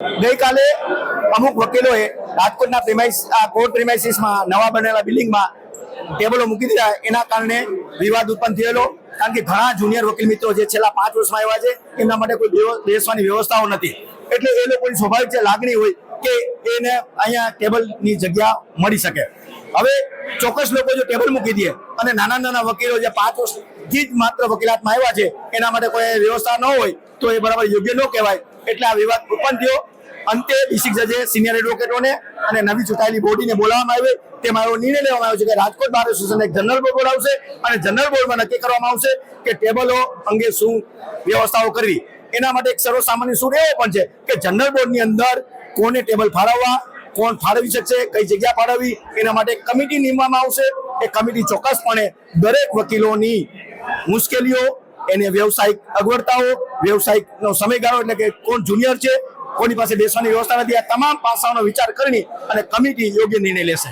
ગઈકાલે અમુક વકીલોએ રાજકોટના પ્રિમાઇસ આ કોર્ટ પ્રિમાઇસીસમાં નવા બનેલા બિલ્ડિંગમાં ટેબલો મૂકી દીધા. એના કારણે વિવાદ ઉત્પન્ન થયેલો. કારણ કે ઘણા જુનિયર વકીલ મિત્રો જે છેલ્લા પાંચ વર્ષમાં આવ્યા છે, એમના માટે કોઈ બેસવાની વ્યવસ્થાઓ નથી. એટલે એ લોકોની સ્વાભાવિક છે લાગણી હોય કે એને અહીંયા ટેબલની જગ્યા મળી શકે. હવે ચોક્કસ લોકો જો ટેબલ મૂકી દે અને નાના નાના વકીલો જે પાંચ વર્ષથી જ માત્ર વકીલાતમાં આવ્યા છે, એના માટે કોઈ વ્યવસ્થા ન હોય, તો એ બરાબર યોગ્ય ન કહેવાય. એટલે આ વિવાદ ઉત્પન્ન થયો. અંતે ડિસ્ટ્રિક્ટ જજે સિનિયર એડવોકેટોને અને નવી ચૂંટાયેલી બોડીને બોલાવવામાં આવે. તેમાં એવો નિર્ણય લેવામાં આવ્યો છે કે રાજકોટ બાર એસોસિએશન એક જનરલ બોર્ડ બોલાવશે અને જનરલ બોર્ડમાં નક્કી કરવામાં આવશે કે ટેબલો અંગે શું વ્યવસ્થાઓ કરવી. એના માટે એક સર્વસામાન્ય સૂર એવો પણ છે કે જનરલ બોર્ડની અંદર કોને ટેબલ ફાળવવા, કોણ ફાળવી શકશે, કઈ જગ્યા ફાળવવી, એના માટે કમિટી નીમવામાં આવશે. એ કમિટી ચોક્કસપણે દરેક વકીલોની મુશ્કેલીઓ, એને વ્યવસાયિક અગવડતાઓ, વ્યવસાયિકનો સમયગાળો એટલે કે કોણ જુનિયર છે કોની પાસે બેસવાની વ્યવસ્થા નથી? આ તમામ પાસાઓનો વિચાર કરી અને કમિટી યોગ્ય નિર્ણય લેશે.